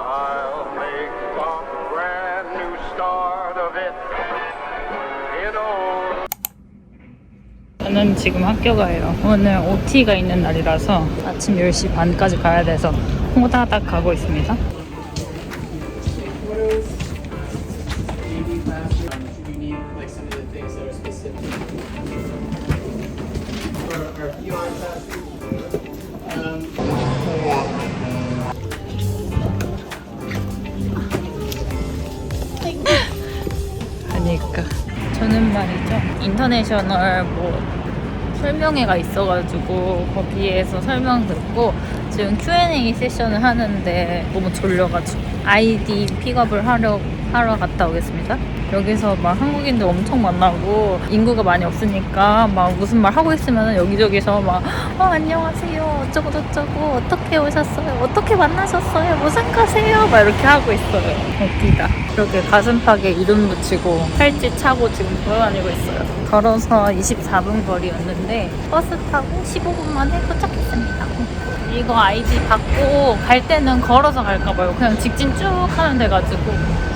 I'll make a brand new start of it in old 저는 지금 학교 가요. 오늘 OT가 있는 날이라서 아침 10시 반까지 가야 돼서 호다닥 가고 있습니다. 그러니까. 저는 말이죠. 인터내셔널 뭐 설명회가 있어가지고 거기에서 설명 듣고 지금 Q&A 세션을 하는데 너무 졸려가지고 아이디 픽업을 하려 하러 갔다 오겠습니다. 여기서 막 한국인들 엄청 만나고 인구가 많이 없으니까 막 무슨 말 하고 있으면 여기저기서 막 어, 안녕하세요. 어쩌고 저쩌고 어떻게 오셨어요? 어떻게 만나셨어요? 무슨 가세요? 막 이렇게 하고 있어요. 웃기다 이렇게 가슴팍에 이름 붙이고 팔찌 차고 지금 돌아다니고 있어요. 걸어서 24분 거리였는데 버스 타고 15분 만에 도착했습니다. 이거 아이디 받고 갈 때는 걸어서 갈까 봐요. 그냥 직진 쭉 하면 돼가지고.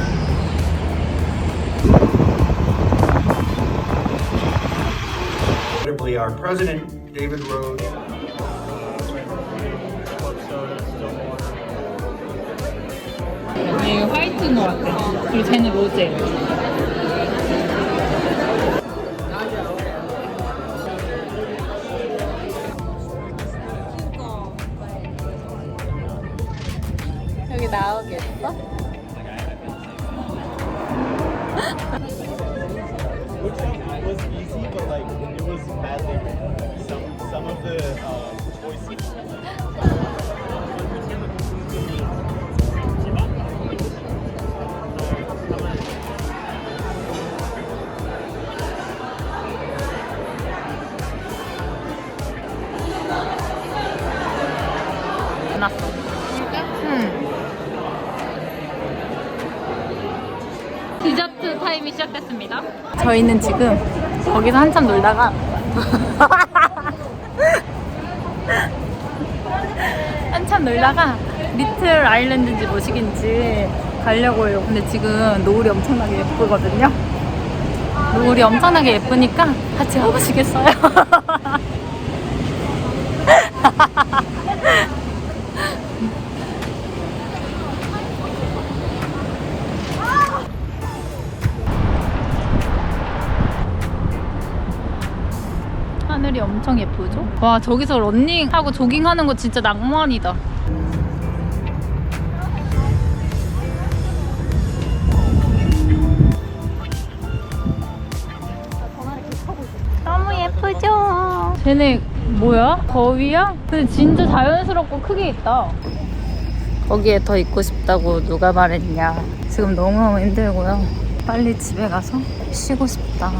Our president, David Rhodes, 얘 화이트인 것 같아 그리고 쟤는 로제 여기 나오겠어? Which one was easy, but like it was badly written. 디저트 타임이 시작됐습니다. 저희는 지금 거기서 한참 놀다가 한참 놀다가 리틀 아일랜드인지 뭐시긴지 가려고요. 근데 지금 노을이 엄청나게 예쁘거든요. 노을이 엄청나게 예쁘니까 같이 가보시겠어요? 하늘이 엄청 예쁘죠? 와 저기서 런닝하고 조깅하는 거 진짜 낭만이다. 너무 예쁘죠? 쟤네 뭐야? 거위야? 근데 진짜 자연스럽고 크게 있다. 거기에 더 있고 싶다고 누가 말했냐. 지금 너무너무 힘들고요. 빨리 집에 가서 쉬고 싶다.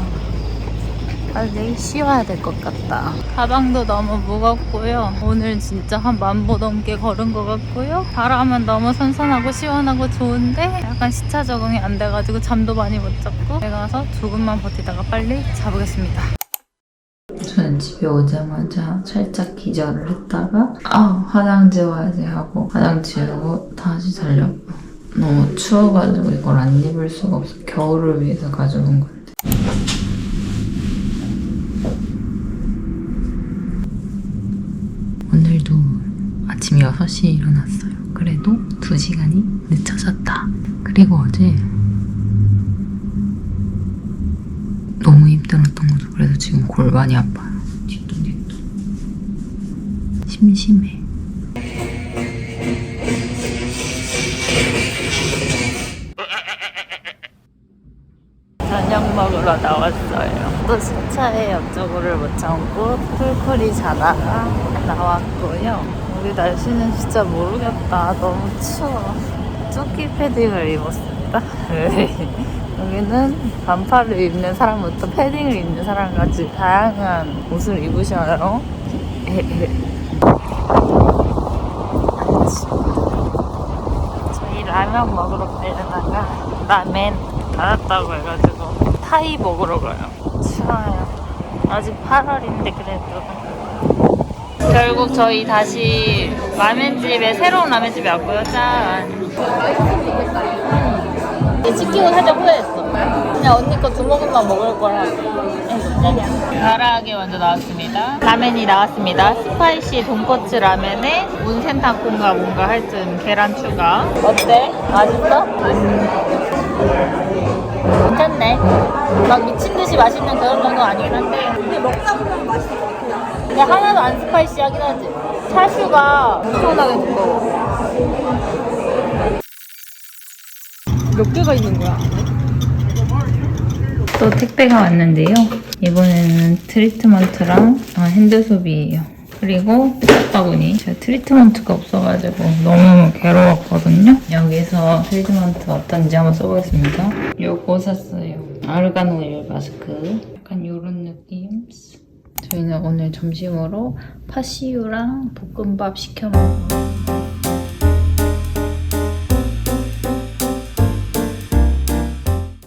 빨리 쉬어야 될 것 같다. 가방도 너무 무겁고요. 오늘 진짜 한 만보 넘게 걸은 것 같고요. 바람은 너무 선선하고 시원하고 좋은데 약간 시차 적응이 안 돼가지고 잠도 많이 못 잤고 집에 가서 조금만 버티다가 빨리 자보겠습니다. 저는 집에 오자마자 살짝 기절을 했다가 아 화장지 와야지 하고 화장 지우고 다시 자려고 너무 추워가지고 이걸 안 입을 수가 없어 겨울을 위해서 가져온 오늘도 아침 6시에 일어났어요. 그래도 2시간이 늦춰졌다. 그리고 어제 너무 힘들었던 거죠. 그래서 지금 골반이 아파요. 뒤도. 심심해. 저녁 먹으러 나왔어요. 또 시차에 옆쪽으로 못 참고 풀풀이 자다가 나왔고요. 우리 날씨는 진짜 모르겠다. 너무 추워. 조끼 패딩을 입었습니다. 여기는 반팔을 입는 사람부터 패딩을 입는 사람까지 다양한 옷을 입으셔요. 저희 라면 먹으러 가려다가 라멘 닫았다고 해가지고 타이 먹으러 가요. 추워요. 아직 8월인데 그래도. 결국 저희 다시 라면집에 새로운 라면집에 왔고요. 짠. 얘 시키고 살짝 후회했어. 그냥 언니 거 두 모금만 먹을 거라고. 가라하게 먼저 나왔습니다. 라면이 나왔습니다. 스파이시 돈코츠 라면에 온센 탕콩과 뭔가 하여튼 계란 추가. 어때? 맛있어? 괜찮네. 막 미친 듯이 맛있는 그런 정도 아니긴 한데. 근데 먹다 보면 같아요. 근데 하나도 안 스파이시하긴 하지. 차슈가 엄청나게 두꺼워. 몇 개가 있는 거야? 또 택배가 왔는데요. 이번에는 트리트먼트랑 아, 핸드소비예요. 그리고 바구니 제가 트리트먼트가 없어가지고 너무 괴로웠거든요. 여기서 트리트먼트 어떤지 한번 써보겠습니다. 요거 샀어요. 아르간 오일 마스크. 저희는 오늘 점심으로 파시유랑 볶음밥 시켜 먹어요.